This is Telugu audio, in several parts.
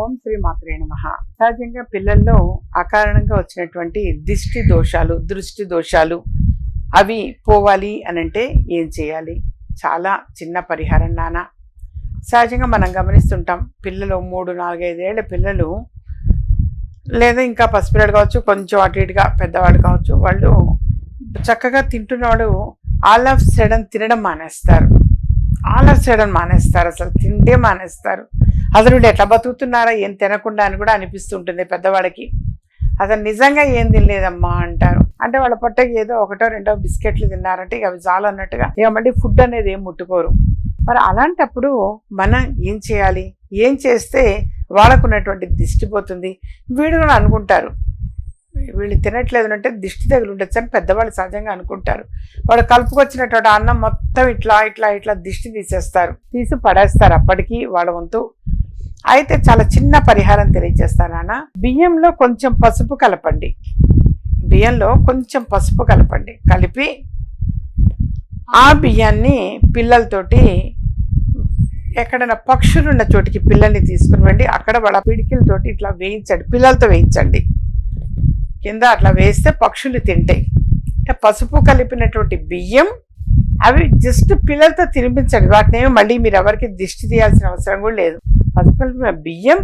ఓం శ్రీ మాత్రే నమ. సహజంగా పిల్లల్లో అకారణంగా వచ్చినటువంటి దిష్టి దోషాలు దృష్టి దోషాలు అవి పోవాలి అనంటే ఏం చేయాలి? చాలా చిన్న పరిహారం నాన్న. సహజంగా మనం గమనిస్తుంటాం పిల్లలు మూడు నాలుగైదేళ్ళ పిల్లలు లేదా ఇంకా పసిపిల్లడు కావచ్చు కొంచెం అటు ఇటుగా పెద్దవాడు కావచ్చు వాళ్ళు చక్కగా తింటున్నవాడు ఆల్ ఆఫ్ సడన్ తినడం మానేస్తారు. ఆల్ ఆఫ్ సడన్ మానేస్తారు అసలు తింటే మానేస్తారు. అసలు ఎట్లా బతుకుతున్నారా ఏం తినకుండా అని కూడా అనిపిస్తుంటుంది పెద్దవాడికి అసలు నిజంగా ఏం తినలేదమ్మా అంటారు. అంటే వాళ్ళ పొట్టకి ఏదో ఒకటో రెండో బిస్కెట్లు తిన్నారంటే ఇక అవి చాలు అన్నట్టుగా ఇక మళ్ళీ ఫుడ్ అనేది ఏం ముట్టుకోరు. మరి అలాంటప్పుడు మనం ఏం చేయాలి? ఏం చేస్తే వాళ్ళకు ఉన్నటువంటి దిష్టి పోతుంది? వీడు కూడా అనుకుంటారు. వీళ్ళు తినట్లేదు అంటే దిష్టి తగిలి ఉండొచ్చు అని పెద్దవాళ్ళు సహజంగా అనుకుంటారు. వాడు కలుపుకొచ్చినటువంటి అన్నం మొత్తం ఇట్లా ఇట్లా ఇట్లా దిష్టి తీసేస్తారు. తీసి పడేస్తారు అప్పటికీ వాళ్ళ వంతు. అయితే చాలా చిన్న పరిహారం తెలియజేస్తానా నాన్న. బియ్యంలో కొంచెం పసుపు కలపండి. బియ్యంలో కొంచెం పసుపు కలపండి. కలిపి ఆ బియ్యాన్ని పిల్లలతోటి ఎక్కడైనా పక్షులు ఉన్న చోటికి పిల్లల్ని తీసుకుని వెళ్ళి అక్కడ వాళ్ళ పిడికిలతోటి ఇట్లా వేయించండి. పిల్లలతో వేయించండి. కింద అట్లా వేస్తే పక్షులు తింటాయి. అంటే పసుపు కలిపినటువంటి బియ్యం అవి జస్ట్ పిల్లలతో తినిపించండి. వాటిని మళ్ళీ మీరు ఎవరికి దిష్టి తీయాల్సిన అవసరం కూడా లేదు. పసుపు బియ్యం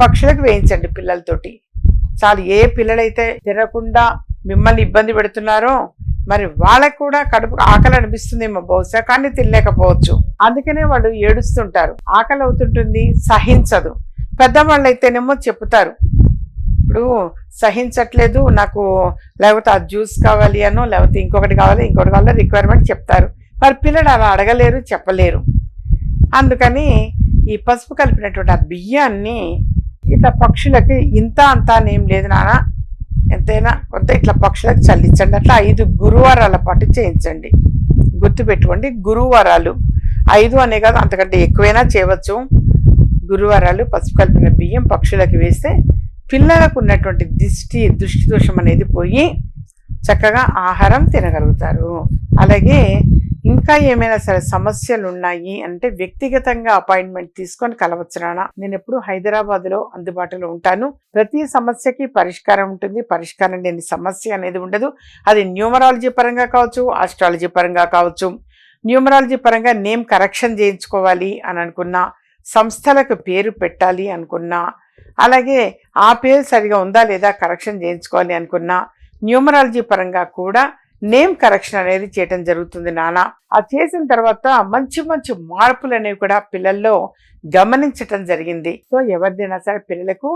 పక్షులకు వేయించండి పిల్లలతోటి. చాలు ఏ పిల్లలైతే తినకుండా మిమ్మల్ని ఇబ్బంది పెడుతున్నారో మరి వాళ్ళకు కూడా కడుపు ఆకలి అనిపిస్తుందేమో బహుశా కానీ తినలేకపోవచ్చు. అందుకనే వాళ్ళు ఏడుస్తుంటారు. ఆకలి అవుతుంటుంది సహించదు. పెద్దవాళ్ళు అయితేనేమో చెప్తారు. ఇప్పుడు సహించట్లేదు నాకు లేకపోతే ఆ జ్యూస్ కావాలి అనో లేకపోతే ఇంకొకటి కావాలి ఇంకొకటి కావాలి రిక్వైర్మెంట్ చెప్తారు. మరి పిల్లలు అలా అడగలేరు చెప్పలేరు. అందుకని ఈ పసుపు కలిపినటువంటి ఆ బియ్యాన్ని ఇట్లా పక్షులకి ఇంత అంత అనేం లేదు నాన్న ఎంతైనా కొంత ఇట్లా పక్షులకు చల్లించండి. అట్లా ఐదు గురువారాల పాటు చేయించండి. గుర్తుపెట్టుకోండి గురువారాలు. ఐదు అనే కాదు అంతకంటే ఎక్కువైనా చేయవచ్చు. గురువారాలు పసుపు కలిపిన బియ్యం పక్షులకు వేస్తే పిల్లలకు ఉన్నటువంటి దిష్టి దృష్టి దోషం అనేది పోయి చక్కగా ఆహారం తినగలుగుతారు. అలాగే ఇంకా ఏమైనా సరే సమస్యలు ఉన్నాయి అంటే వ్యక్తిగతంగా అపాయింట్మెంట్ తీసుకొని కలవచ్చు నేను ఎప్పుడు హైదరాబాద్లో అందుబాటులో ఉంటాను. ప్రతి సమస్యకి పరిష్కారం ఉంటుంది. పరిష్కారం లేని సమస్య అనేది ఉండదు. అది న్యూమరాలజీ పరంగా కావచ్చు ఆస్ట్రాలజీ పరంగా కావచ్చు. న్యూమరాలజీ పరంగా నేమ్ కరెక్షన్ చేయించుకోవాలి అని అనుకున్నా సంస్థలకు పేరు పెట్టాలి అనుకున్నా అలాగే ఆ పేరు సరిగా ఉందా లేదా కరెక్షన్ చేయించుకోవాలి అనుకున్నా న్యూమరాలజీ పరంగా కూడా నేమ్ కరెక్షన్ అనేది చేయటం జరుగుతుంది నాన్న. అది చేసిన తర్వాత మంచి మంచి మార్పులు అనేవి కూడా పిల్లల్లో గమనించటం జరిగింది. సో ఎవరిదైనా సరే పిల్లలకు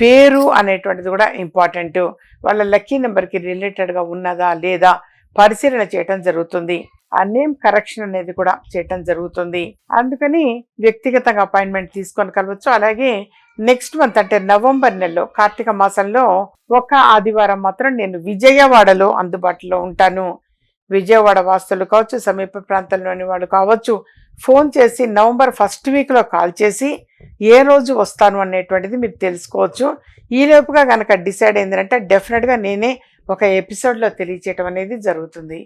పేరు అనేటువంటిది కూడా ఇంపార్టెంట్. వాళ్ళ లక్కీ నెంబర్కి రిలేటెడ్గా ఉన్నదా లేదా పరిశీలన చేయటం జరుగుతుంది. ఆ నేమ్ కరెక్షన్ అనేది కూడా చేయటం జరుగుతుంది. అందుకని వ్యక్తిగతంగా అపాయింట్మెంట్ తీసుకొని కలవచ్చు. అలాగే నెక్స్ట్ మంత్ అంటే నవంబర్ నెలలో కార్తీక మాసంలో ఒక ఆదివారం మాత్రం నేను విజయవాడలో అందుబాటులో ఉంటాను. విజయవాడ వాస్తులు కావచ్చు సమీప ప్రాంతంలోని వాళ్ళు కావచ్చు ఫోన్ చేసి నవంబర్ ఫస్ట్ వీక్లో కాల్ చేసి ఏ రోజు వస్తాను అనేటువంటిది మీరు తెలుసుకోవచ్చు. ఈలోపుగా కనుక డిసైడ్ అయిందంటే డెఫినెట్గా నేనే ఒక ఎపిసోడ్లో తెలియచేయటం అనేది జరుగుతుంది.